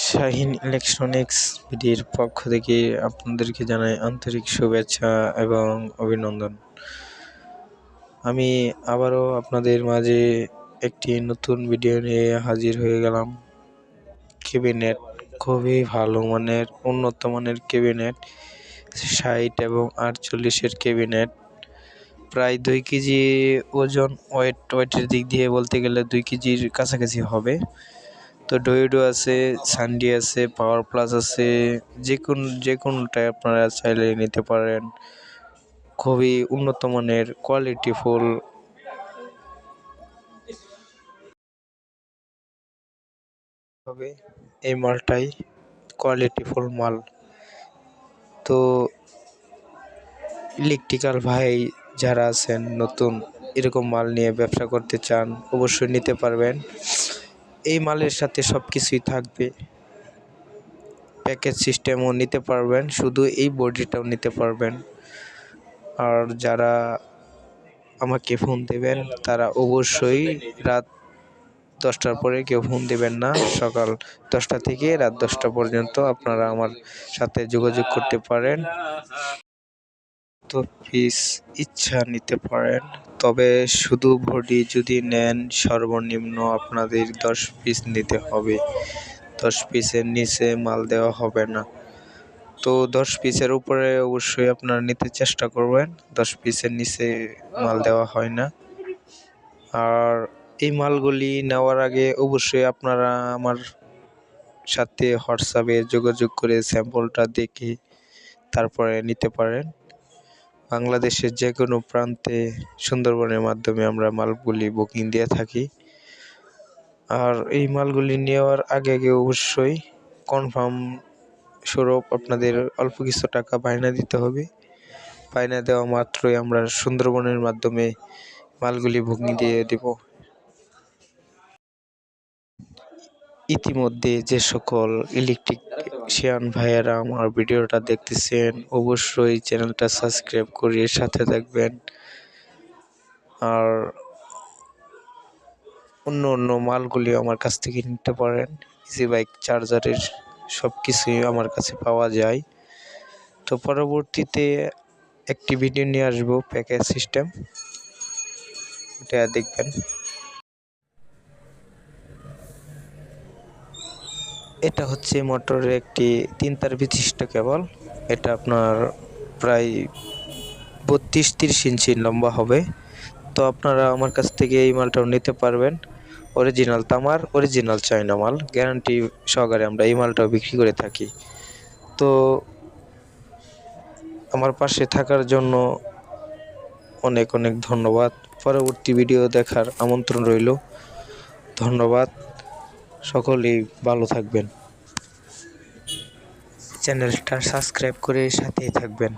Shahin electronics বিডির পক্ষ থেকে আপনাদেরকে জানাই আন্তরিক শুভেচ্ছা এবং অভিনন্দন। আমি আবারও আপনাদের মাঝে একটি নতুন ভিডিও নিয়ে হাজির হয়ে গেলাম। ক্যাবিনেট খুবই ভালো মানের, উন্নত মানের ক্যাবিনেট ষাট এবং আটচল্লিশের ক্যাবিনেট প্রায় দুই কেজি ওজন ওয়েট, ওয়েটের দিক দিয়ে বলতে গেলে দুই কেজির কাছাকাছি হবে। তো ডোয়েডো আছে সানডি আছে পাওয়ার প্লাস আছে যে কোন যে কোনোটাই আপনারা চাইলে নিতে পারেন। খুবই উন্নত মানের কোয়ালিটি ফুল। হবে এই মালটাই কোয়ালিটি ফুল মাল। তো ইলেকট্রিক্যাল ভাই যারা আছেন, নতুন, এরকম মাল নিয়ে ব্যবসা করতে চান, অবশ্যই নিতে পারবেন। এই মালের সাথে সব কিছুই থাকবে। প্যাকেজ সিস্টেমও নিতে পারবেন, শুধু এই বডিটাও নিতে পারবেন। আর যারা আমাকে ফোন দেবেন, তারা অবশ্যই রাত দশটার পরে কেউ ফোন দেবেন না। সকাল দশটা থেকে রাত দশটা পর্যন্ত আপনারা আমার সাথে যোগাযোগ করতে পারেন। তো পিস ইচ্ছা নিতে পারেন। তবে শুধু বডি যদি নেন, সর্বনিম্ন আপনাদের দশ পিস নিতে হবে। দশ পিসের নিচে মাল দেওয়া হবে না। তো দশ পিসের উপরে অবশ্যই আপনারা নিতে চেষ্টা করবেন। দশ পিসের নিচে মাল দেওয়া হয় না। আর এই মালগুলি নেওয়ার আগে অবশ্যই আপনারা আমার সাথে হোয়াটসঅ্যাপে যোগাযোগ করে স্যাম্পলটা দেখে তারপরে নিতে পারেন। বাংলাদেশের যে কোনো প্রান্তে সুন্দরবনের মাধ্যমে আমরা মালগুলি বুকিং দিয়ে থাকি। আর এই মালগুলি নেওয়ার আগে আগে অবশ্যই কনফার্ম স্বরূপ আপনাদের অল্প কিছু টাকা বায়না দিতে হবে। বায়না দেওয়া মাত্রই আমরা সুন্দরবনের মাধ্যমে মালগুলি বুকিং দিয়ে দেব। ইতিমধ্যে যে সকল ইলেকট্রিশিয়ান ভাইয়েরা আমার ভিডিওটা দেখতেছেন, অবশ্যই চ্যানেলটা সাবস্ক্রাইব করে সাথে থাকবেন। আর অন্য অন্য মালগুলি আমার কাছ থেকে নিতে পারেন ইজি বাইক চার্জারের সব কিছুই আমার কাছে পাওয়া যায়। তো পরবর্তীতে একটি ভিডিও নিয়ে আসব প্যাকেজ সিস্টেম এটা দেখবেন। এটা হচ্ছে মোটরের একটি তিন তার বিশিষ্ট কেবল। এটা আপনার প্রায় বত্রিশ তিরিশ ইঞ্চি লম্বা হবে। তো আপনারা আমার কাছ থেকে এই মালটাও নিতে পারবেন। অরিজিনাল তামার অরিজিনাল চায়না মাল। গ্যারান্টি সহকারে আমরা এই মালটাও বিক্রি করে থাকি। তো আমার পাশে থাকার জন্য অনেক অনেক ধন্যবাদ। পরবর্তী ভিডিও দেখার আমন্ত্রণ রইল। ধন্যবাদ। সকলেই ভালো থাকবেন। চ্যানেলটা সাবস্ক্রাইব করে সাথেই থাকবেন।